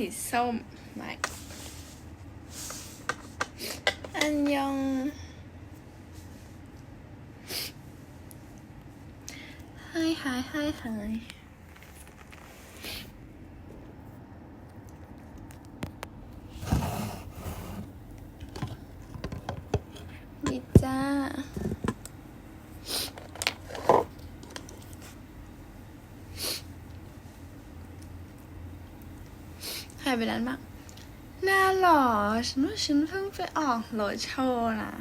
สีส้มไม่อันยองไฮไฮไฮไฮดีจ้า ใครไป นั้นบ้างน่าหรอฉันว่าฉันเพิ่งไปออกโรดโชว์นะ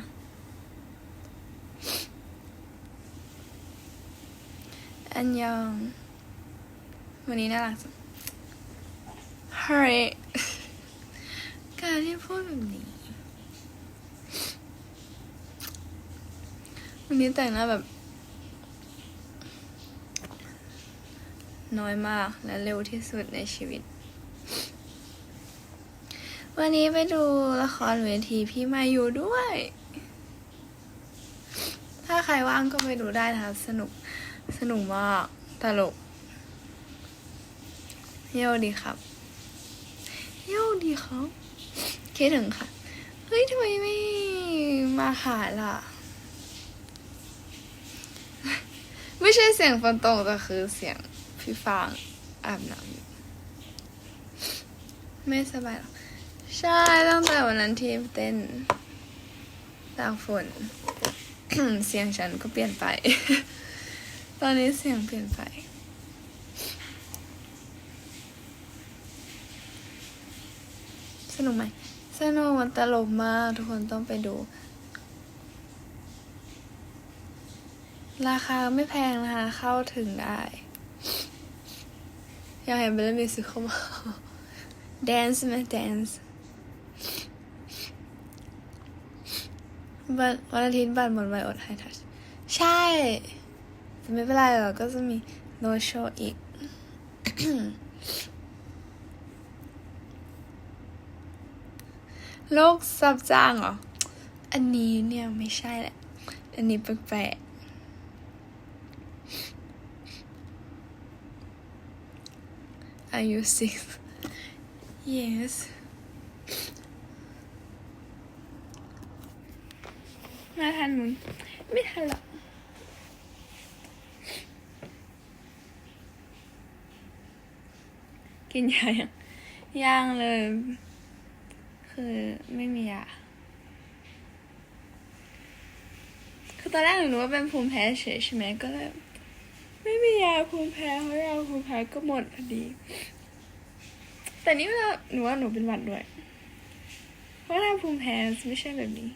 อันยอง วันนี้น่ารักจังเฮ้ยการที่พูดแบบนี้ วันนี้แต่งหน้าแบบ น้อยมากและเร็วที่สุดในชีวิต วันนี้ไปดูละครเวทีพี่มาอยู่ด้วย ถ้าใครว่างก็ไปดูได้นะคะสนุก สนุกมาก ตลก เยี่ยวดีครับ เยี่ยวดีครับคิดถึงค่ะ เฮ้ยทำไมไม่มาหาล่ะ ไม่ใช่เสียงฝนตกแต่คือเสียงพี่ฟางอาบน้ำไม่สบายหรอ ใช่ตั้งแต่วันนั้นที่เต้นตากฝน เสียงฉันก็เปลี่ยนไป ตอนนี้เสียงเปลี่ยนไป สนุกไหมสนุกมันตลกมาก ทุกคนต้องไปดู ราคาไม่แพงนะคะ เข้าถึงได้ อยากเห็นเบลล์มิวสิคเข้ามาแดนซ์ไหมแดนซ์ วันวันอาทิตย์บัตรหมดไวอดไฮทัชใช่แต่ไม่เป็นไรหรอกก็จะมีโนโชอีก โลกซับจ้างเหรอ อันนี้เนี่ยไม่ใช่แหละ อันนี้แปลกๆ Are you six? Yes. มาทันมึง ไม่ทันหรอกกินยายังย่างเลย คือไม่มียาคือตอนแรกหนูว่าเป็นภูมิแพ้เฉยใช่ไหมก็เลยไม่มียาภูมิแพ้เพราะยาภูมิแพ้ก็หมดพอดี แต่นี่ว่าหนูว่าหนูเป็นหวัดด้วย เพราะถ้าภูมิแพ้ไม่ใช่แบบนี้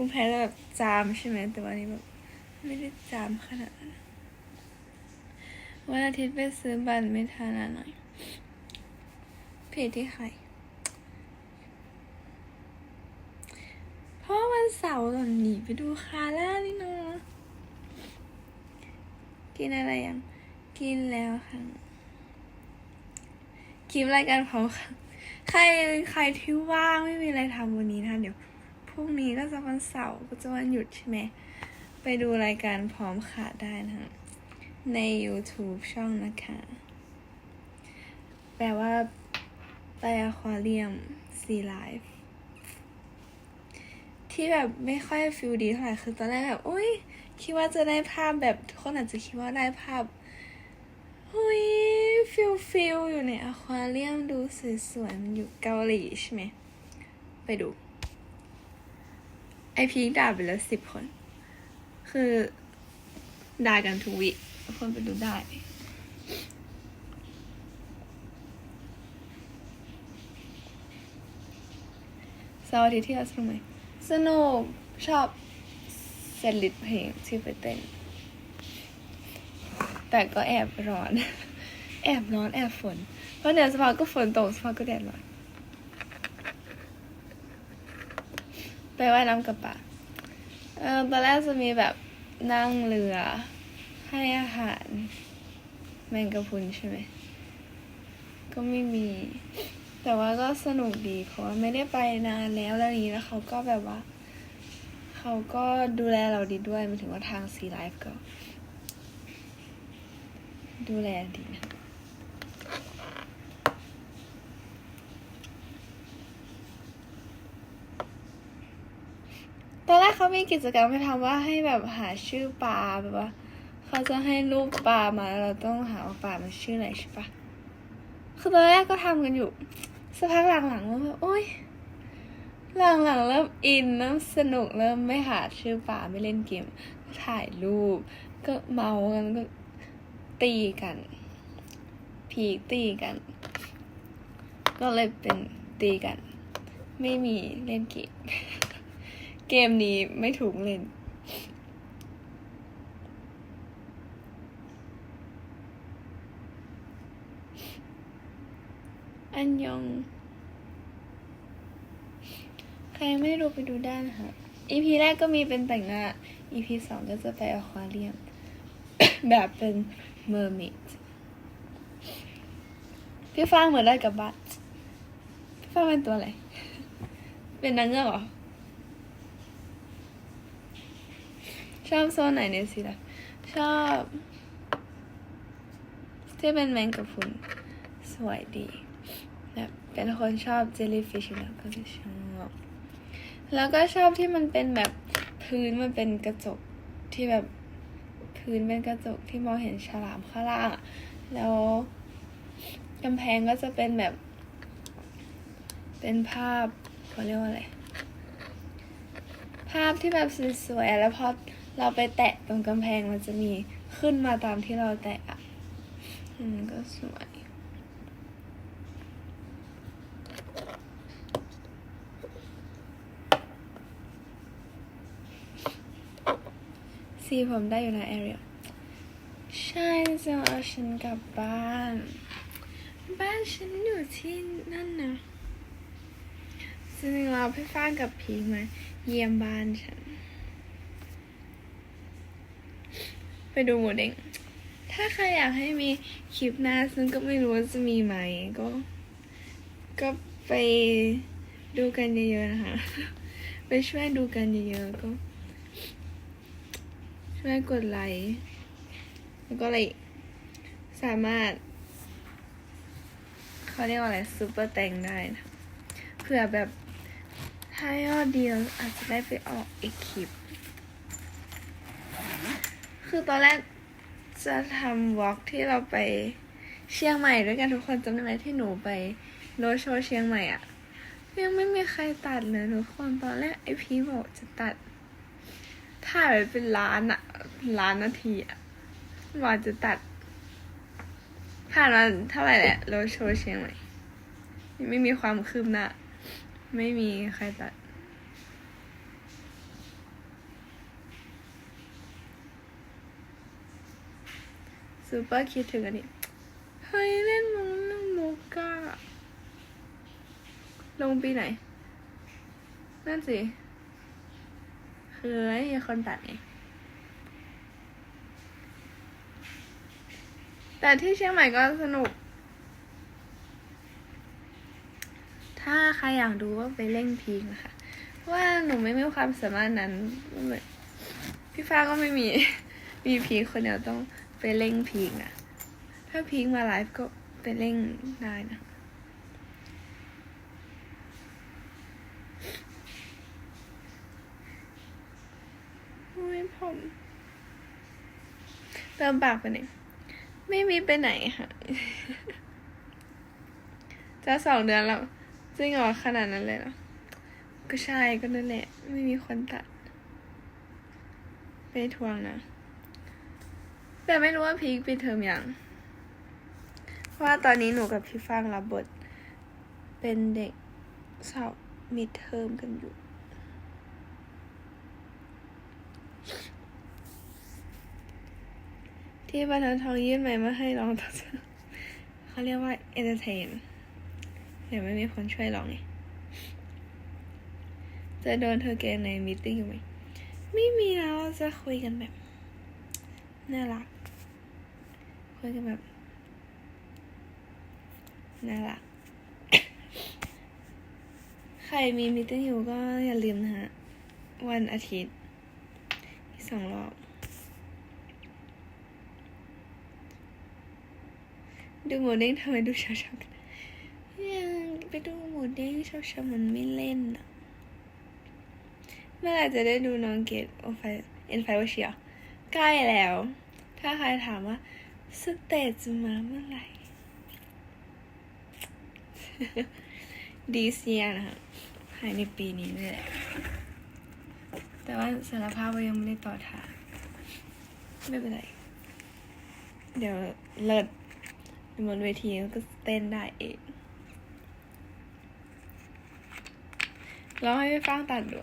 ภูมิแพ้จะแบบจามใช่ไหมแต่ว่านี้แบบไม่ได้จามขนาดนั้นวันอาทิตย์ไปซื้อบัตรไม่ทันหน่อยเพจที่ใครเพราะวันเสาร์ตอนหนีไปดูคาร่านี่นาะกินอะไรยัง กินแล้วค่ะคลิปรายการเขาค่ะใครใครที่ว่างไม่มีอะไรทำวันนี้นะเดี๋ยว รุ่งนี้ก็จะวันเสาร์ก็จะวันหยุดใช่ไหม ไปดูรายการพร้อมขาได้นะคะใน YouTube ช่องนะคะ แปลว่าไปอควาเรียมซีไลฟ์ที่แบบไม่ค่อยฟิลดีเท่าไหร่คือตอนแรกแบบอุ้ยคิดว่าจะได้ภาพแบบทุกคนอาจจะคิดว่าได้ภาพอุ้ยฟิลฟิลอยู่ในอควาเรียมดูสวยๆมันอยู่เกาหลีใช่ไหม ไปดู ไอพีคด่าไปแล้วสิบคน คือด่ากันทุกวิคนไปดูได้สาร์อาทิตย์ที่เราสนุกไหมสนุกชอบเซลิตเพลงที่ไปเต้น แต่ก็แอบร้อน แอบร้อนแอบฝน เพราะเนี่ยสภาพก็ฝนตกสภาพก็แดดร้อน ไปว่ายน้ำกับป่าเออตอนแรกจะมีแบบนั่งเรือ ให้อาหาร แมงกะพรุนใช่ไหม ก็ไม่มี แต่ว่าก็สนุกดี เพราะว่าไม่ได้ไปนานแล้วแล้วนี้แล้วเขาก็แบบว่า เขาก็ดูแลเราดีด้วยมายถึงว่าทางซีไลฟ์ก็ ดูแลดีนะ เขามีกิจกรรมให้ทำว่าให้แบบหาชื่อปลาแบบว่าเขาจะให้รูปปลามาเราต้องหาว่าปลามันชื่ออะไรใช่ปะคือตอนแรกก็ทำกันอยู่สักพักหลังๆว่าแบบโอ๊ยหลังๆเริ่มอินเริ่มสนุกเริ่มไม่หาชื่อปลาไม่เล่นเกมก็ถ่ายรูป ก็เมากันก็ตีกันผีตีกัน ก็เลยเป็นตีกัน ไม่มีเล่นเกม เกมนี้ไม่ถูกเล่น อันยอง ใครยังไม่ได้ดูไปดูได้นะคะ EP แรกก็มีเป็นแต่งหน้า EP สองก็จะไปอควาเรียม แบบเป็นเมอร์เมดพี่ฟางเหมือนได้กับบัตพี่ฟางเป็นตัวอะไร เป็นนางเงือกเหรอ ชอบโซนไหนในสิล่ะชอบที่เป็นแมงกะพรุนสวยดีแบบเป็นคนชอบเจลลี่ฟิชแล้วก็ชอบแล้วก็ชอบที่มันเป็นแบบพื้นมันเป็นกระจกที่แบบพื้นเป็นกระจกที่มองเห็นฉลามข้างล่างอะแล้วกำแพงก็จะเป็นแบบ เป็นภาพเขาเรียกว่าอะไรภาพที่แบบสวยๆแล้วพอ เราไปแตะตรงกำแพงมันจะมีขึ้นมาตามที่เราแตะอะอืมก็สวย สีผมได้อยู่นะแอเรียลใช่จะเอาฉันกลับบ้าน บ้านฉันอยู่ที่นั่นนะจริงๆเราพี่ฟ้ากับพีมาเยี่ยมบ้านฉัน ไป ดูหมูเด้ง ถ้าใครอยากให้มีคลิปหน้าซึ่งก็ไม่รู้ว่าจะมีไหมก็ ก็ไปดูกันเยอะๆนะคะ ไปช่วยดูกันเยอะๆก็ ช่วยกดไลค์แล้วก็อะไรสามารถเขาเรียกว่าอะไรซูเปอร์แตงได้นะเผื่อแบบถ้ายอดเดียวอาจจะได้ไปออกอีกคลิป คือตอนแรกจะทำวอล์กที่เราไปเชียงใหม่ด้วยกันทุกคนจำได้ไหมที่หนูไปโรดโชว์เชียงใหม่อะยังไม่มีใครตัดเลยทุกคนตอนแรกไอพีบอกจะตัดถ่ายไปเป็นล้านอะล้านนาทีอะว่าจะตัด ผ่านมาเท่าไหร่แหละโรดโชว์เชียงใหม่ไม่มีความคืบหน้าไม่มีใครตัด ซูเปอร์คิดถึงอันนี้ เฮ้ย เล่นมุกเรื่งมุกอะลงปีไหน นั่นสิคือไม่มีคนตัดไงแต่ที่เชียงใหม่ก็สนุก ถ้าใครอยากดูว่าไปเล่นพีกนะคะเพราะว่าหนูไม่มีความสามารถนั้นเหมือนพี่ฟ้าก็ไม่มี มีพีคนเดียวต้อง ไปเล่นพีกนะถ้าพีกมาไลฟ์ก็ไปเล่นได้นะโอ้ยผมเติมปากไปไหนไม่มีไปไหนค่ะ จะสองเดือนแล้วจริงเหรอขนาดนั้นเลยเหรอ ก็ใช่ก็นั่นแหละ ไม่มีคนตัด ไปทวงนะ แต่ไม่รู้ว่าพีคปิดเทอมยังเพราะว่าตอนนี้หนูกับพี่ฟางรับบท เป็นเด็กสอบมิดเทอมกันอยู่ ที่บรรทัดทองยื่นไม้มาให้ร้องต่อเขาเรียกว่า entertain เดี๋ยวไม่มีคนช่วยร้องไงจะโดนเธอเกณฑ์ในมีตติ้งอยู่ไหม ไม่มีแล้วจะคุยกันแบบ น่ารัก คุยกันแบบน่ารัก ใครมีมีตติ้งอยู่ก็อย่าลืมนะฮะ วันอาทิตย์อีกสองรอบ ดูหมูเด้งทำไมดูช้าๆกันยังไปดูหมูเด้งช้าๆมันไม่เล่นอะเมื่อไรจะได้ดูน้องเกดโอไฟเอ็นไฟวเชียใกล้แล้ว ถ้าใครถามว่า สเตจจะมาเมื่อไหร่ดีเซียนะคะภายในปีนี้เลยแหละ แต่ว่าสารภาพว่ายังไม่ได้ต่อทางไม่เป็นไร เดี๋ยวเลิศบนเวทีก็เต้นได้เองร้องให้ฟังตัดดู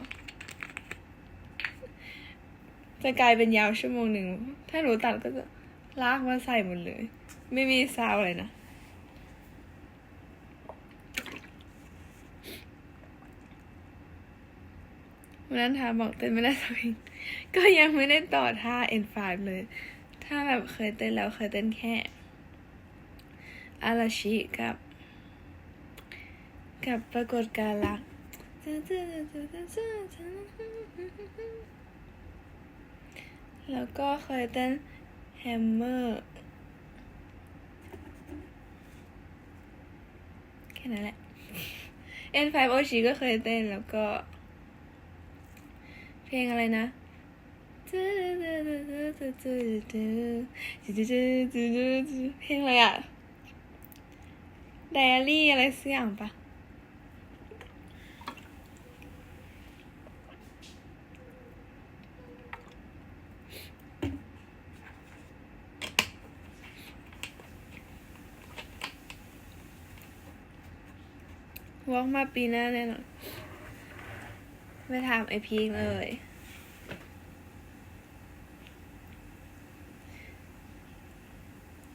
จะกลายเป็นยาวชั่วโมงหนึ่ง ถ้าหนูตัดก็จะ ลากมาใส่หมดเลย ไม่มีซาวเลยนะวันนั้นถาบอกเต้นไม่ได้สักเพลงก็ยังไม่ได้ต่อท่า N5 เลย ถ้าแบบเคยเต้นแล้วเคยเต้นแค่อาราชิกับ กับปรากฏการณ์รักแล้วก็เคยเต้น แฮมเมอร์ แค่นั้นแหละ N5 OG ก็เคยเต้นแล้วก็ เพลงอะไรนะเพลงอะไรอะไดอารี่อะไรสักอย่างปะ วอล์กมาปีหน้าแน่นอนไปถามไอพีเลย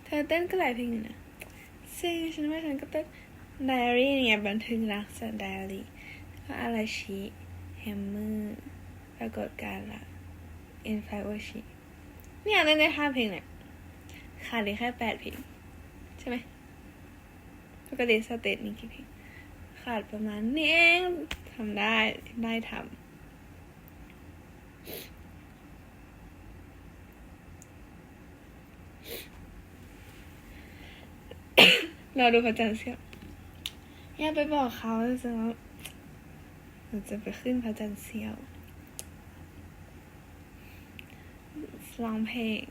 เธอเต้นก็หลายเพลงอยู่นะซึ่งฉันว่าฉันก็เต้นไดอารี่เนี่ยบันทึกรักจากไดอารี่ก็อารชิแฮมเมอร์ปรากฏการณ์ละอ็นไฟโอชิเนี่ยเล่นได้ห้าเพลงเนี่ยขาดอีกแค่แปดเพลง ใช่ไหมปกติสเตจมีกี่เพลง ขาดประมาณนี้เองทำได้ได้ทำเราดูพระจันทร์เสียอย่าไปบอกเขาจะว่าหนูจะไปขึ้นพระจันทร์เสียวร้องเพลง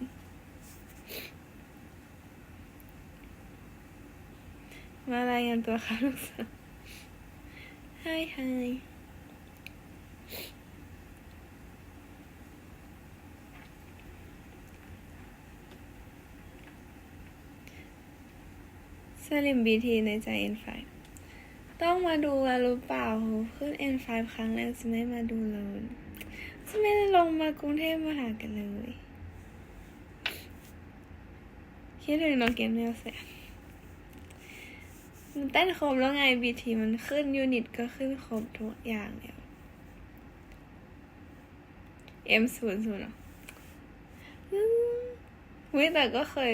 มารายงานตัวค่ะลูกสาว Hi hi สลิมบีทีในใจ N5 ต้องมาดูแล้วหรือเปล่าขึ้น N5 ครั้งแรกจะไม่มาดูเลยจะไม่ได้ลงมากรุงเทพมาหากันเลยคิดถึงน้องเกมเนลเสีย มันเต้นครบแล้วไง BT มันขึ้นยูนิตก็ขึ้นครบทุกอย่างแล้ว M ศูนย์ศูนย์เหรออืมวิแต่ก็เคย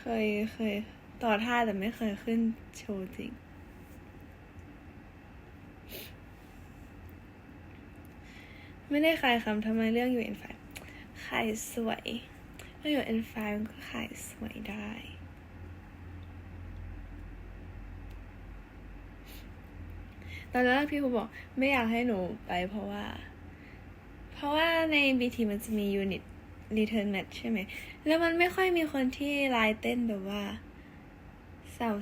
เคยเคย ต่อท่าแต่ไม่เคยขึ้นโชว์จริง ไม่ได้ขายคำทำไมเรื่องอยู่ N5 ขายสวยเรื่องอยู่ N5 มันก็ขายสวยได้ ตอนแรกพี่ครูบอกไม่อยากให้หนูไปเพราะว่า เพราะว่าใน BT มันจะมียูนิต return match ใช่ไหม แล้วมันไม่ค่อยมีคนที่ลายเต้นแบบว่า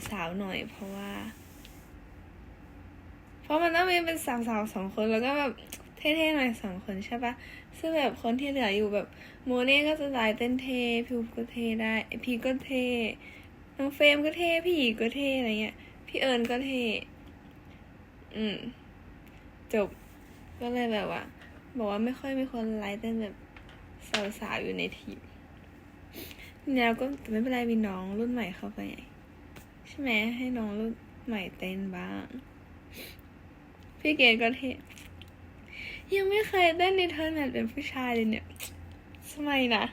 สาวๆหน่อย เพราะว่า เพราะมันต้องมีเป็นสาวๆสองคนแล้วก็แบบเท่ๆหน่อยสองคนใช่ปะซึ่งแบบคนที่เหลืออยู่แบบโมเน่ก็จะลายเต้นเท่พี่ก็เท่ได้พีก็เท่น้องเฟรมก็เท่พี่หยีก็เท่อะไรเงี้ยพี่เอิญก็เท่ อืม จบ ก็เลยแบบว่า บอกว่าไม่ค่อยมีคนไลฟ์เต้นแบบสาวๆอยู่ในทีมแล้วก็ไม่เป็นไรมีน้องรุ่นใหม่เข้าไปใช่ไหมให้น้องรุ่นใหม่เต้นบ้าง พี่เกดก็เทยังไม่เคยเต้นในเทิร์นแมทเป็นผู้ชายเลยเนี่ยสมัยนะ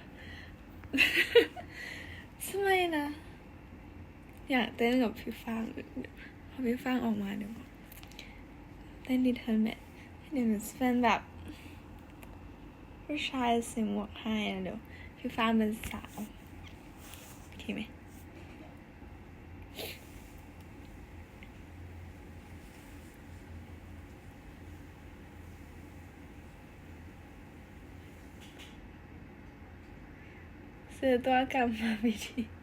สมัยนะ อยากเต้นกับพี่ฟางพอพี่ฟางออกมาเดี๋ยว เต้นดีเทอร์เมนเดี๋ยวหนูจะเป็นแบบผู้ชายใส่หมวกให้นะเดี๋ยวพี่ฟ้าเป็นสาว โอเคไหมซื้อตัวกลับมาวิธี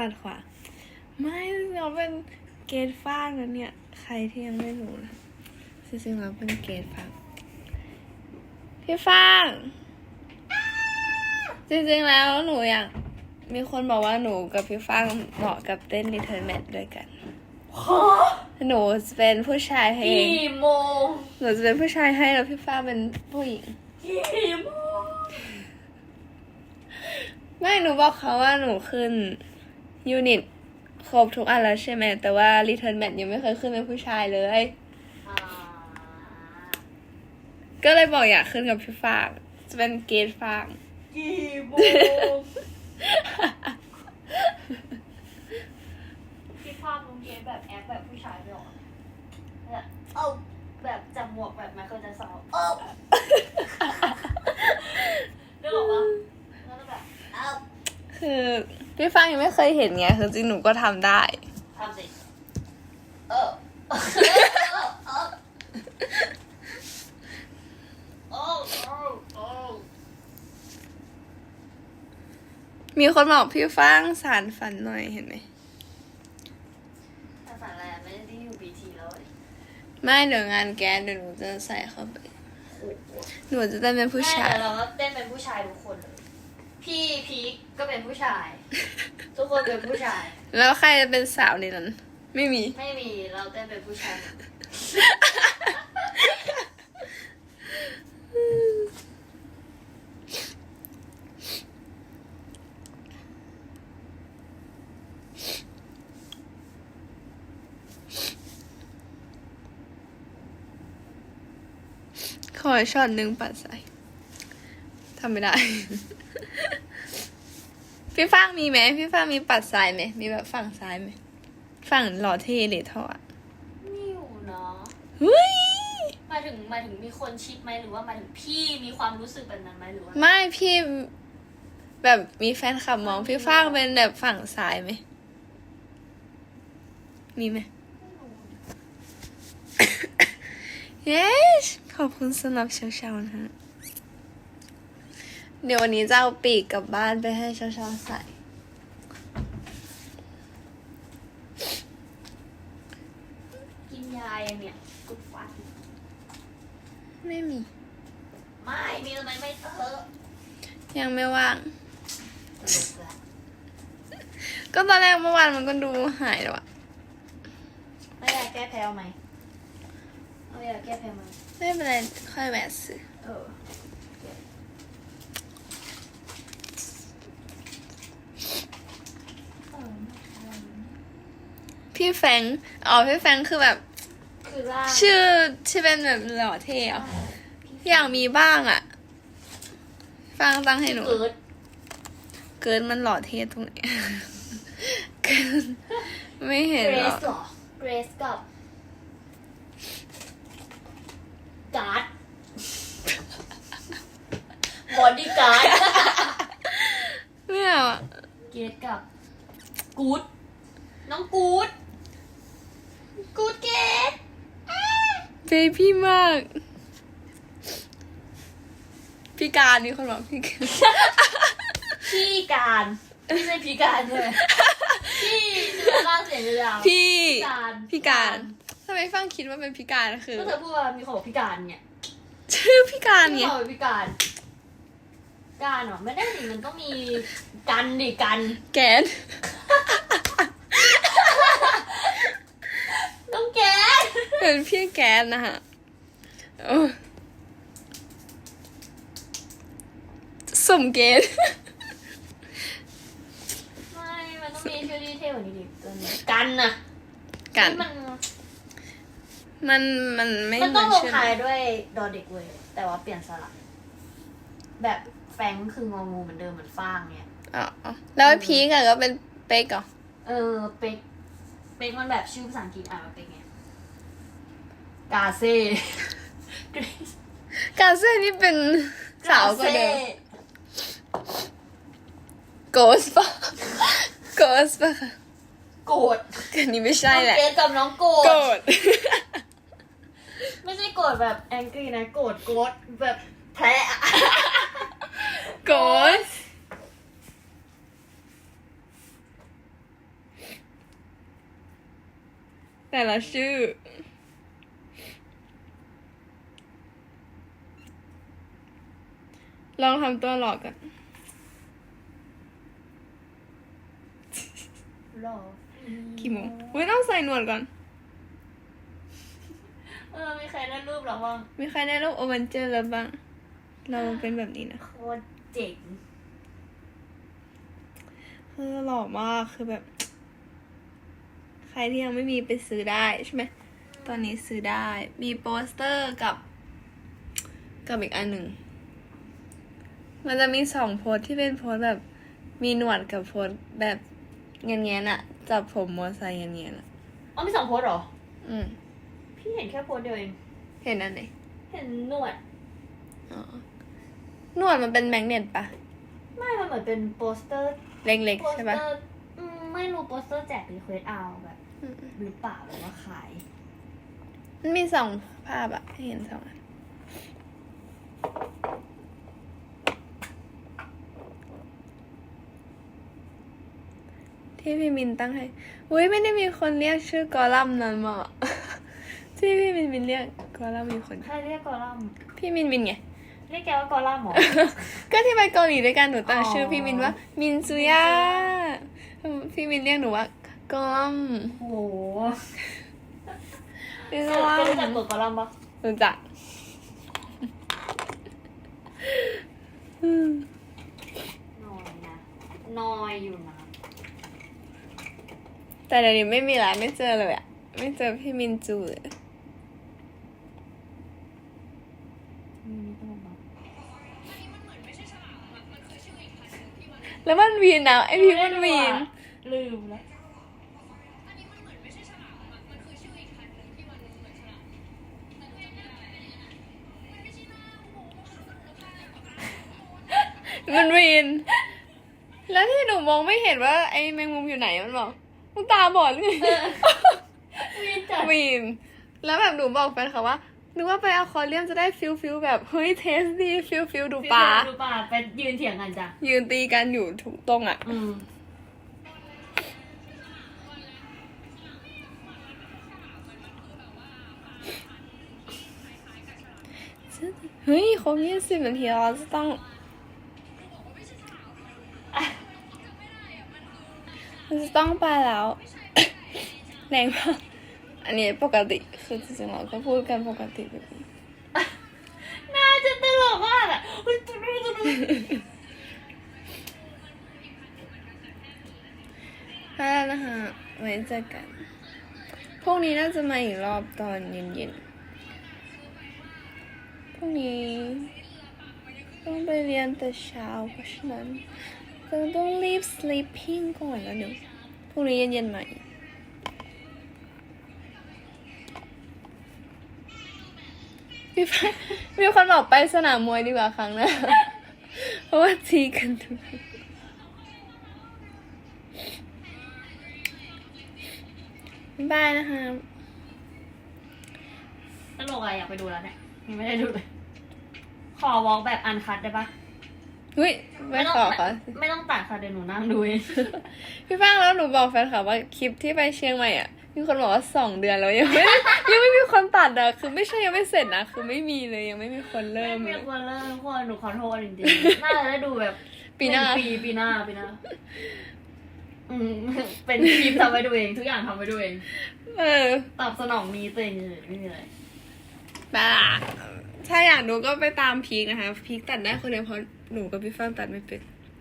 ปัดขวา ไม่เราเป็นเกรดฟ้างนะเนี่ย ใครที่ยังไม่รู้นะจริงๆเราเป็นเกรดฟ้างพี่ฟ้างจริงๆแล้วหนูอยากมีคนบอกว่าหนูกับพี่ฟ้างเหมาะกับเต้น Little Mad ด้วยกัน หนูจะเป็นผู้ชายให้เองกี่โมงหนูจะเป็นผู้ชายให้แล้วพี่ฟ้าเป็นผู้หญิงกี่โมงไม่หนูบอกเขาว่าหนูขึ้น ยูนิตครบทุกอันแล้วใช่ไหม แต่ว่า Return Match ยังไม่เคยขึ้นเป็นผู้ชายเลย อ่าก็เลยบอกอยากขึ้นกับพี่ฟางจะเป็นเกดฟาง กี่โมงคิดภาพลุงเกดแบบแอคแบบผู้ชายไม่ออกแบบเอ้าแบบจับหมวกแบบไมเคิลแจ็คสันเอ้านึกออกปะแล้วก็แบบเอ้า คือพี่ฟางยังไม่เคยเห็นไงคือจริงหนูก็ทำได้ ทำสิเออเออเออโอ้โอ้โอ้มีคนบอกพี่ฟางสารฝันหน่อยเห็นไหมแต่ฝันอะไรอะไม่ได้อยู่บีทีแล้วเว้ยไม่เดี๋ยวงานแกสเดี๋ยวหนูจะใส่เข้าไปโอ้โหหนูจะได้เป็นผู้ชายแม่แต่เราก็เต้นเป็นผู้ชายทุกคนเลย พี่พีคก็เป็นผู้ชาย ทุกคนเป็นผู้ชาย แล้วใครจะเป็นสาวในนั้น ไม่มี ไม่มีเราเต้นเป็นผู้ชายหมดขอช็อตหนึ่งปัดใส่ ทำไม่ได้ พี่ฟางมีไหมพี่ฟางมีปัดซ้ายไหมมีแบบฝั่งซ้ายไหมฝั่งหล่อเท่หรือท่ออะมีอยู่เนาะเฮ้ยหมายถึงหมายถึงมีคนชิดไหมหรือว่าหมายถึงพี่มีความรู้สึกแบบนั้นไหมหรือว่าไม่พี่แบบมีแฟนคลับมองพี่ฟางเป็นแบบฝั่งซ้ายไหมมีไหม yes ขอบคุณสำหรับเช้าๆนะฮะ เดี๋ยววันนี้จะเอาปีกกลับบ้านไปให้เช้าๆใส่ กินยายังเนี่ยกุดฟันไม่มี ไม่ มีทำไมไม่เออยังไม่ว่างสนุกละก็ตอนแรกเมื่อวานมันก็ดูหายแล้วอะไม่อยากแก้แพ้ไหมเอาอยากแก้แพ้ไหมไม่เป็นไรค่อยแวะซื้อเออ พี่แฟรงค์อ๋อพี่แฟรงค์คือแบบ คือร่างชื่อที่เป็นแบบหล่อเท่อะอยากมีบ้างอะฟังตั้งให้หนู เกิดเกินมันหล่อเท่ตรงไหน เกินไม่เห็นเกรหรอซกเหรอเกรซกับการ์ดบอดี้การ์ดไม่เอาอะเกรซกับกูดน้องกูด กูดเกรซเบบี้มาก พี่การมีคนบอกพี่การพี่การไม่ใช่พี่การใช่ไหมพี่เนื้อร่างเสียงยาวพี่การพี่การทำไมฟังคิดว่าเป็นพี่การคือก็เธอพูดว่ามีคนบอกพี่การเนี่ยชื่อพี่การพี่ไงบอกว่าพี่การ การเหรอไม่ได้ดิมันต้องมีกันดิกัน แกน ต้องแกน เป็นพี่แกนนะฮะโอ้สมเกณฑ์ไม่มันต้องมีชื่อดีเทลกว่านี้ดิตัวนี้กันนะกัน มันมันมันไม่มันเหต้มือองนลงชื่อท้ายด้วยดอเด็กเว้ยแต่ว่าเปลี่ยนสระ แบบแฟรงค์คืององูเหมือนเดิมเหมือนฟางเนี่ยอ๋อแล้วพีกอะก็เป็นเป๊กเหรอเออเป็กเป็กมันแบบชื่อภาษาอังกฤษอ่านมาเป็กไง กาเซ่กาเซ่นี่เป็นสาวกว่าเดิมโกสปะโกสปะคะโกรธอันนี้ไม่ใช่น้องแหละเกรซกับน้องโกรธโกรธไม่ใช่โกรธแบบแองกี้นะโกรธโกรธแบบแพ้อะโกสแต่ละชื่อ ลองทำตัวหลอกกันหรอกี่โมงอุ้ยต้องใส่หนวดก่อน เออมีใครได้รูปหรอบ้างมีใครได้รูปโอเวนเจอร์แล้วบ้าง เราเป็นแบบนี้นะโคตรเจ๋งเออหล่อมากคือแบบ ใครที่ยังไม่มีไปซื้อได้ใช่ไหมตอนนี้ซื้อได้มีโปสเตอร์กับ กับอีกอันหนึ่ง มันจะมีสองโพสต์ที่เป็นโพสต์แบบมีหนวดกับโพสต์แบบเงี้ยๆน่ะจับผมมอไซค์เงี้ยๆน่ะอ๋อมีสองโพสต์เหรอ อืม พี่เห็นแค่โพสต์เดียวเอง เห็นอันไหนเห็นหนวด อ๋อหนวดมันเป็นแมกเนตปะไม่ มันเหมือนเป็นโปสเตอร์เล็กโปๆสใช่เตอปะร์อืมไม่รู้โปสเตอร์แจกรีเควสเอาแบบอืมหรือเปล่าหรือว่าขาย มันมีสองภาพอะให้เห็นสองอัน ที่พี่มินตั้งให้ อุ้ยไม่ได้มีคนเรียกชื่อกอลัมน์นั้นมาที่พี่มินมินเรียกกอลัมน์มีคน ใครเรียกกอลัมน์พี่มินมินไง เรียกแกว่ากอลัมน์เหรอ ก็ที่ไปเกาหลีด้วยกันหนูตั้งอ๋อชื่อพี่มินว่า มินซุยะพี่มินเรียกหนูว่ากอลัมน์โอ้โหเรียกแกว่ารู้จักตัวกอลัมน์ปะรู้จักอืม นอยนะนอยอยู่นะ แต่เดี๋ยวนี้ไม่มีแล้วไม่เจอเลยอะไม่เจอพี่มินจูเลยมีนี่ก็มาแล้วมันวีนนะไอพี่มันวีน ลืมแล้วมันวีน แล้วที่หนูมองไม่เห็นว่าไอแมงมุมอยู่ไหนมันบอก มึงตาบอดหรือไง มีจัด วีน แล้วแบบหนูบอกแฟนค่ะว่านึกว่าไปอควาเรียมจะได้ฟิลฟิลแบบ เฮ้ยเทสดีฟิลฟิลดูปลาดูปลาไปยืนเถียงกันจ้ะ ยืนตีกันอยู่ถูกตรงอะ อืม เฮ้ยครบยี่สิบนาทีแล้วเราจะต้อง มันจะต้องไปแล้วแรงมากอันนี้ปกติคือจริงๆเราก็พูดกันปกติแบบนี้น่าจะตลกมากอะอุ๊ยตุ๊ดตุ๊ดตุ๊ดไปแล้วนะคะไว้เจอกันพรุ่งนี้น่าจะมาอีกรอบตอนเย็นๆพรุ่งนี้ต้องไปเรียนแต่เช้าเพราะฉะนั้น เราต้องรีบ sleeping ก่อนแล้วเดี๋ยวพรุ่งนี้เย็นๆใหม่พี่ฟ้ามีคนบอกไปสนามมวยดีกว่าครั้งหนะเพราะว่าทีกันทุกบายบายนะคะตลกอะอยากไปดูแล้วเนี่ยยังไม่ได้ดูเลย ขอวอล์กแบบอันคัดได้ปะ เฮ้ยไม่ขอค่ะ ไม่ต้องตัดค่ะเดี๋ยวหนูนั่งดูเองพี่ฟ้างแล้วหนูบอกแฟนคลับว่าคลิปที่ไปเชียงใหม่อะมีคนบอกว่าสองเดือนแล้วยังไม่ได้ยังไม่มีคนตัดอะคือไม่ใช่ยังไม่เสร็จนะคือไม่มีเลยยังไม่มีคนเริ่ไม่มมีเลยคนเริ่มคนหนูขอโทษจริงๆน่าจะได้ดูแบบปีหน้างปีปีหน้าปีหน้าอืมเป็นคลิปทำไปดูเองทุกอย่างทำไปดูเองเออตอบสนองนี้ตัวเองเลยไม่มีอะไรบ้าถ้าอยากดูก็ไปตามพีคนะคะ พีคตัดได้คนเดียวเพราะ หนูกับพี่ฟ้างตัดไม่เป็น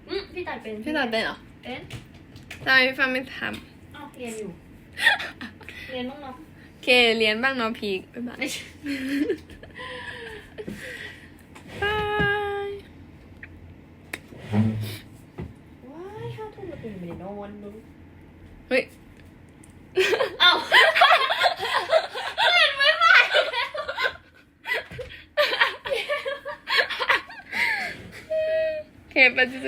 อืมพี่ตัดเป็นพี่ตัดเป็นเหรอเป็นทำไมพี่ฟ้างไม่ทอ้าวเรียนอยู่เรียนบ้างเนาะำโอเค เรียนบ้างเนาะพีคบ๊ายบายไม่ใช่บายว้ายห้าทุ่มแล้วเป็นไม่ได้นอนดูเฮ้ย อ้าวเล่นไม่ไหว โอเคไปจริ